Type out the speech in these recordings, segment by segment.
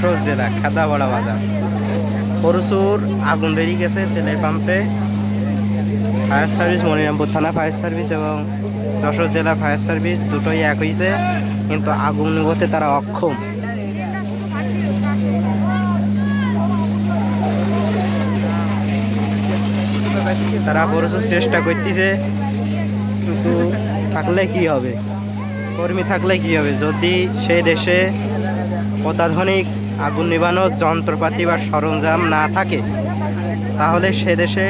যশোর জেলা খেদাবড়া বাজার প্রচুর আগুন বেরিয়ে গেছে তেলের পাম্পে। ফায়ার সার্ভিস মনিরামপুর থানা ফায়ার সার্ভিস এবং যশোর জেলা ফায়ার সার্ভিস দুটোই এক হয়েছে কিন্তু আগুন নিভোতে তারা অক্ষম। তারা প্রচুর চেষ্টা করতেছে, কিন্তু থাকলে কি হবে? কর্মী থাকলে কি হবে? যদি সেই দেশে অত্যাধুনিক আগুন নিবানোর যন্ত্রপাতি বা সরঞ্জাম না থাকে, তাহলে সে দেশে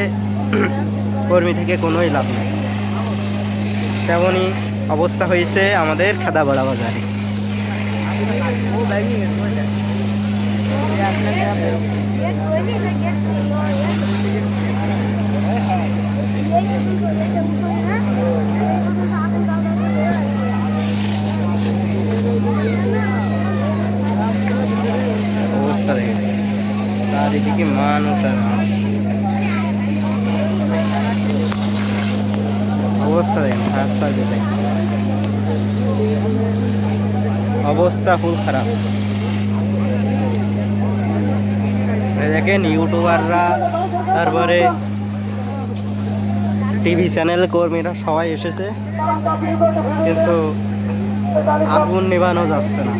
কর্মী থেকে কোনোই লাভ নেই। তেমনই অবস্থা হয়েছে আমাদের খেদাবড়া বাজারে। অবস্থা দেখে চারিদিকে মানুষ আর। অবস্থা দেখেন অবস্থা খুব খারাপ। দেখেন, ইউটিউবাররা, তারপরে টিভি চ্যানেল কর্মীরা সবাই এসেছে, কিন্তু আগুন নেবানো যাচ্ছে না।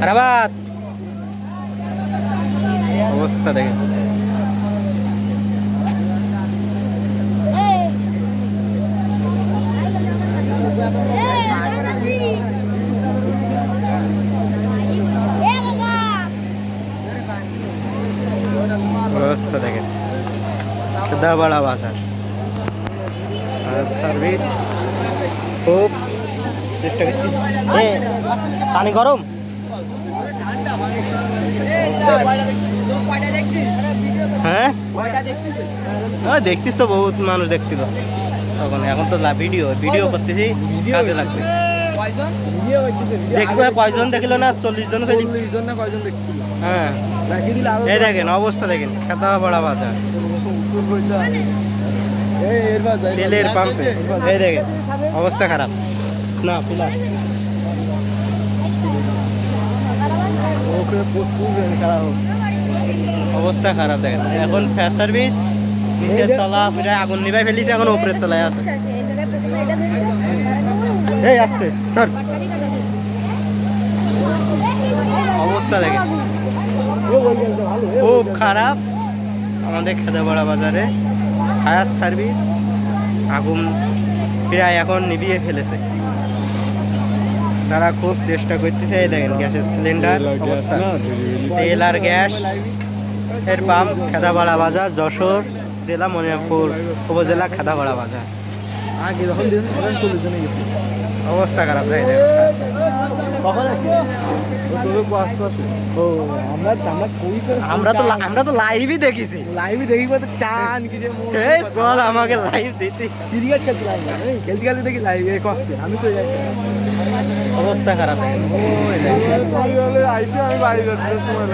রাবাত অবস্থা দেখেন অবস্থা দেখেন দাবাড়া বাজার সার্ভিস। খুব চেষ্টা করছি। পানি গরম? হ্যাঁ? দেখতিস তো বহুত মানুষ দেখছিল তখন এখন তো ভিডিও ভিডিও করতেছি কাজে লাগবে। দেখবে কয়জন দেখল না চল্লিশ জন চল্লিশ হ্যাঁ। এই দেখেন অবস্থা দেখেন খেতা বড়া বাজার। তেলের পাম্পে। এই দেখেন অবস্থা খারাপ। না পিলার অবস্থা খারাপ দেখেন। এখন ফায়ার সার্ভিস নিচের তলা ফিরে আগুন নিভাই ফেলিছে এখন উপরের তলায় আছে। এই আসতে সর অবস্থা দেখেন। খুব খারাপ। আমাদের খেদাপাড়া বাজারে। ফায়ার সার্ভিস আগুন প্রায় এখন নিভিয়ে ফেলেছে। তারা খুব চেষ্টা করতেছে এই দেখেন গ্যাসের সিলিন্ডার অবস্থা। তেল আর গ্যাস এর পাম্প খেদাপাড়া বাজার যশোর জেলা মনিরামপুর উপজেলা খেদাপাড়া বাজার। অবস্থা খারাপ তাই ও আমরা তো আমরা তো লাইভই দেখিছি। লাইভে দেখি কত টান কি যে এই বল, আমাকে লাইভ দিতে। ক্রিকেট খেলতে খেলতে খেলতে দেখি লাইভ কষ্টে আমি চলে যাচ্ছি অবস্থা খারাপ। আইসি আমি বাড়ি যাচ্ছি সময়